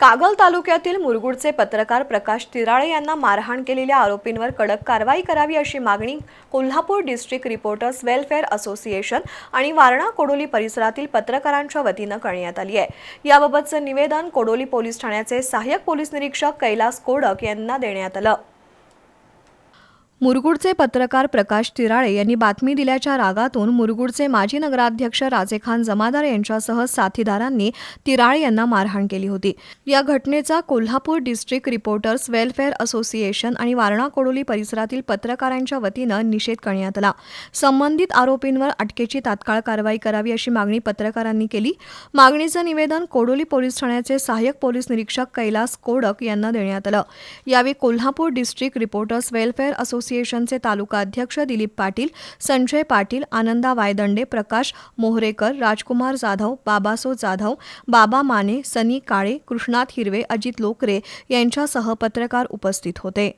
कागल तालुक्यातील मुरगुडचे पत्रकार प्रकाश तिराळे यांना मारहाण केलेल्या आरोपींवर कडक कारवाई करावी अशी मागणी Kolhapur district reporters welfare association आणि वारणा कोडोली परिसरातील पत्रकारांच्या वतीनं करण्यात आली आहे. याबाबतचं निवेदन कोडोली पोलीस ठाण्याचे सहाय्यक पोलीस निरीक्षक कैलास कोडक यांना देण्यात आलं. मुरगुडचे पत्रकार प्रकाश तिराळे यांनी बातमी दिल्याच्या रागातून मुरगुडचे माजी नगराध्यक्ष राजेखान जमादार यांच्यासह साथीदारांनी तिराळे यांना मारहाण केली होती. या घटनेचा Kolhapur district reporters welfare association आणि वारणा कोडोली परिसरातील पत्रकारांच्या वतीनं निषेध करण्यात आला. संबंधित आरोपींवर अटकेची तात्काळ कारवाई करावी अशी मागणी पत्रकारांनी केली. मागणीचं निवेदन कोडोली पोलीस ठाण्याचे सहाय्यक पोलीस निरीक्षक कैलास कोडक यांना देण्यात आलं. यावेळी कोल्हापूर डिस्ट्रिक्ट रिपोर्टर्स वेलफेअर असोसिएशनचे तालुका अध्यक्ष दिलीप पाटील संजय पाटील आनंदा वायदंडे प्रकाश मोहरेकर राजकुमार जाधव बाबासो जाधव बाबा माने सनी काळे कृष्णात हिरवे अजित लोकरे यांच्यासह पत्रकार उपस्थित होते.